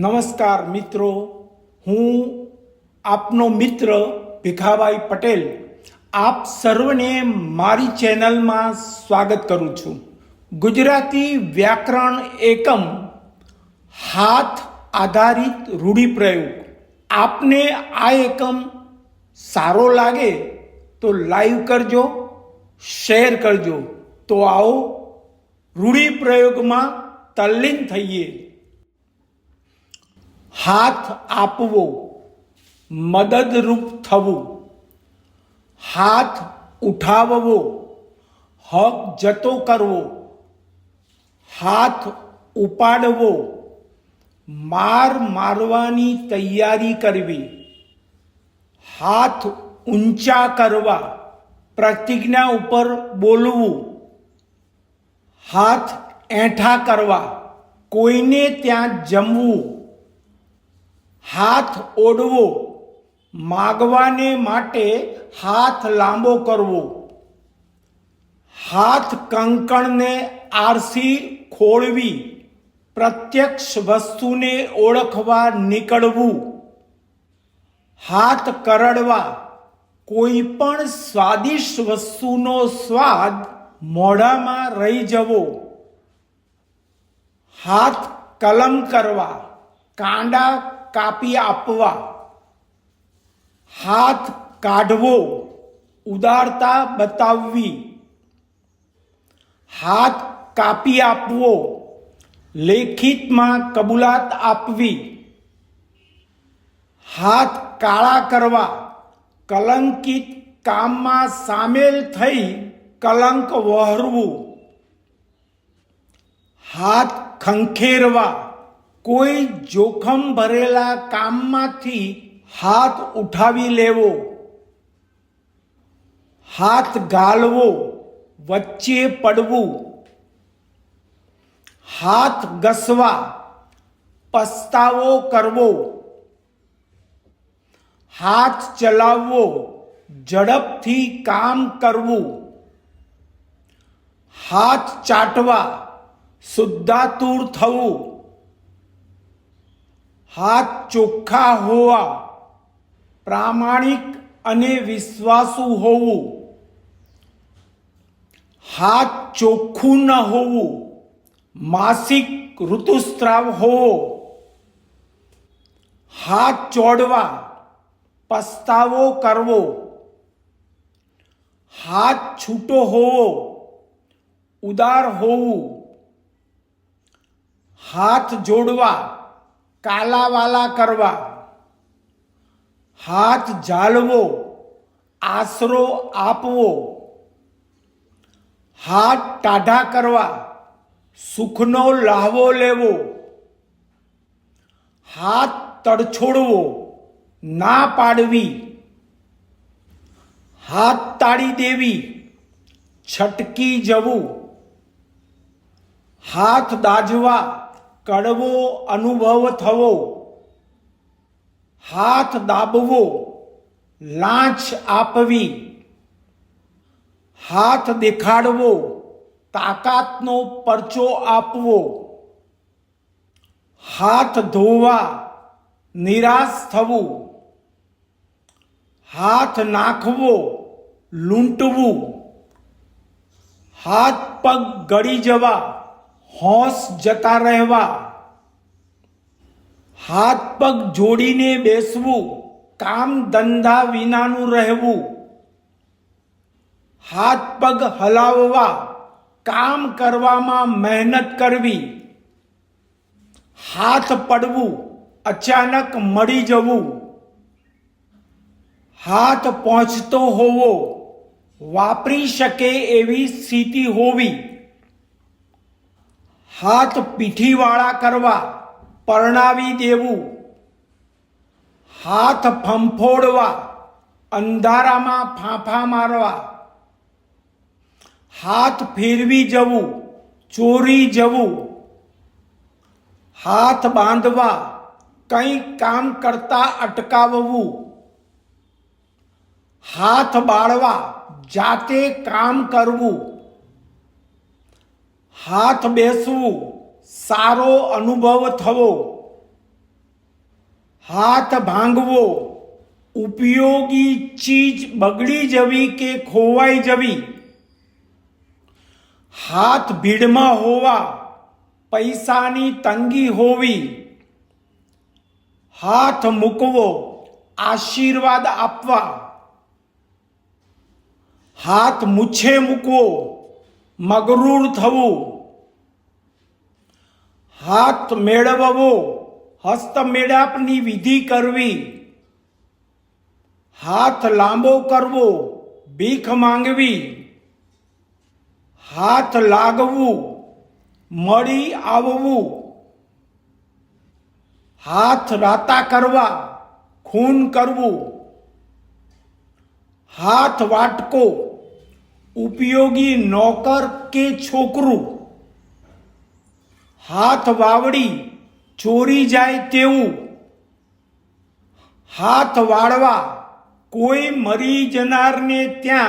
નમસ્કાર મિત્રો હું આપનો મિત્ર ભીખાભાઈ પટેલ આપ સર્વને મારી ચેનલમાં સ્વાગત કરું છું ગુજરાતી વ્યાકરણ એકમ હાથ આધારિત રૂઢિપ્રયોગ આપને આ એકમ સારો લાગે તો લાઈવ કરજો શેર કરજો તો આવો રૂઢિપ્રયોગમાં તલ્લીન થઈએ हाथ आपवो मददरूप थव हाथ उठाववो हक जतो करवो हाथ उपाड़व मार मरवा तैयारी करवी हाथ ऊंचा करने प्रतिज्ञा ऊपर बोलव हाथ एठा करने कोई ने त्या जमवू હાથ ઓડવો માગવાને માટે હાથ લાંબો કરવો હાથ કંકણને આરસી ખોળવી પ્રત્યક્ષ વસ્તુને ઓળખવા નીકળવું હાથ કરડવા કોઈ પણ સ્વાદિષ્ટ વસ્તુનો સ્વાદ મોઢામાં રહી જવો હાથ કલમ કરવા કાંડા कापी आपवा हाथ काढ़वो उदारता बतावी हाथ कापी आपवो लेखित मां कबूलात आपवी हाथ काला करवा कलंकित काम में सामेल थई कलंक वहरवू हाथ खंखेरवा कोई जोखम भरेला काम माथी हाथ उठावी लेवो हाथ गालवो वच्चे पड़वु हाथ गसवा पस्तावो करवो हाथ चलावो झड़प थी काम करवो हाथ चाटवा सुद्धातूर थवू हाथ चोखा हो प्रामाणिक विश्वासु होव हाथ चोखू न होव मासिक ऋतुस्त्राव होवो हाथ चोड़वा पस्तावो करव हाथ छूटो होवो उदार हो हाथ जोड़वा કાલાવાલા કરવા હાથ ઝાલવો આશરો આપવો હાથ ટાઢા કરવા સુખનો લાહવો લેવો હાથ તડછોડવો ના પાડવી હાથ તાળી દેવી છટકી જવું હાથ દાજવા કડવો અનુભવ થવો હાથ દાબવો લાંચ આપવી હાથ દેખાડવો તાકાતનો પરચો આપવો હાથ ધોવા નિરાશ થવું હાથ નાખવો લૂંટવું હાથ પગ ગળી જવા હોશ જતા રહેવા હાથ પગ જોડીને બેસવું કામ ધંધા વિનાનું રહેવું હાથ પગ હલાવવા કામ કરવામાં મહેનત કરવી હાથ પડવું અચાનક મળી જવું હાથ પહોંચતો હોવો વાપરી શકે એવી સ્થિતિ હોવી हाथ पीठी वाला करवा परणावी देव हाथ फंफोड़वा अंधारा में फाफा मरवा हाथ फेरवी जव चोरी जव हाथ बांधवा कई काम करता अटकव हाथ बाड़वा जाते काम करवू हाथ बेसव सारो अनुभव थवो हाथ भांगवो उपयोगी चीज बगड़ी जवी के खोवाई जवी हाथ भीड़ होवा पैसा तंगी होवी हाथ मुकवो आशीर्वाद आपवा हाथ मुछे मुकवो मगरूर થવુ હાથ મેળવવુ હસ્ત મેળા અપની વિધી કરવી હાથ લાંબો કરવો ભીખ માંગવી હાથ લાગવુ મડી આવવુ હાથ રાતા કરવા ખૂન કરવુ હાથ વાટકો उपयोगी नौकर के छोकरू हाथ वावड़ी चोरी जाए तेव हाथ वाड़वा कोई मरी जनार ने त्या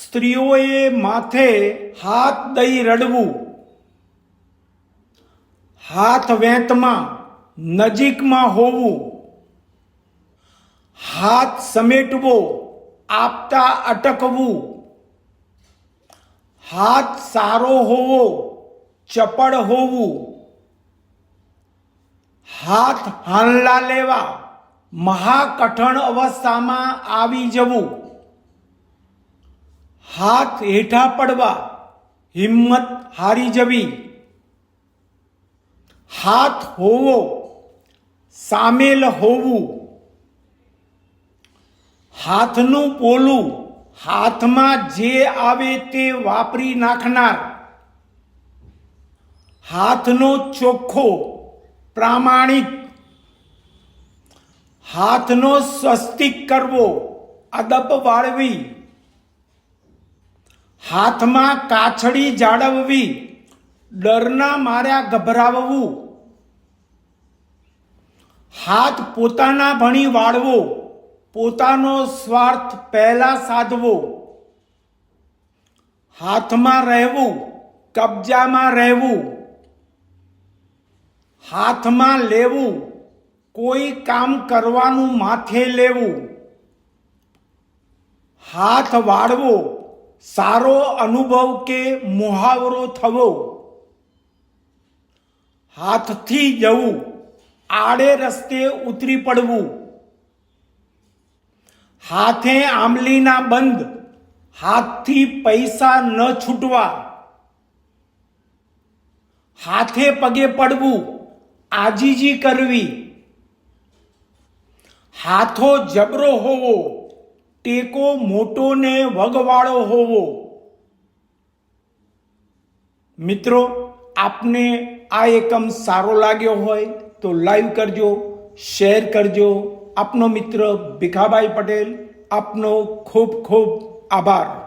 स्त्रीओए माथे हाथ दई रड़व हाथ वेतमा नजीक मा होवू हाथ समेटवो आपता अटकवू હાથ સારો હોવો ચપળ હોવું હાથ હાંલા લેવા મહાકઠણ અવસ્થામાં આવી જવું હાથ હેઠા પડવા હિંમત હારી જવી હાથ હોવો સામેલ હોવું હાથનું પોલું હાથમાં જે આવે તે વાપરી નાખનાર હાથનો ચોખ્ખો પ્રામાણિક હાથનો સ્વસ્તિક કરવો અદબ વાળવી હાથમાં કાછડી જાળવવી ડરના માર્યા ગભરાવવું હાથ પોતાના ભણી વાળવો પોતાનો સ્વાર્થ પેલા સાધવો હાથમાં રહેવું કબજામાં રહેવું હાથમાં લેવું કોઈ કામ કરવાનું માથે લેવું હાથ વાડવો સારો અનુભવ કે મોહાવરો થવો હાથથી જવું આડે રસ્તે ઉતરી પડવું હાથે આંબલીના બંધ હાથથી પૈસા ન છૂટવા હાથે પગે પડવું આજીજી કરવી હાથો જબરો હોવો ટેકો મોટો ને વગવાળો હોવો મિત્રો આપને આ એકમ સારો લાગ્યો હોય તો લાઈવ કરજો શેર કરજો आपनो मित्र बिकाभाई पटेल अपनो खूब खूब आभार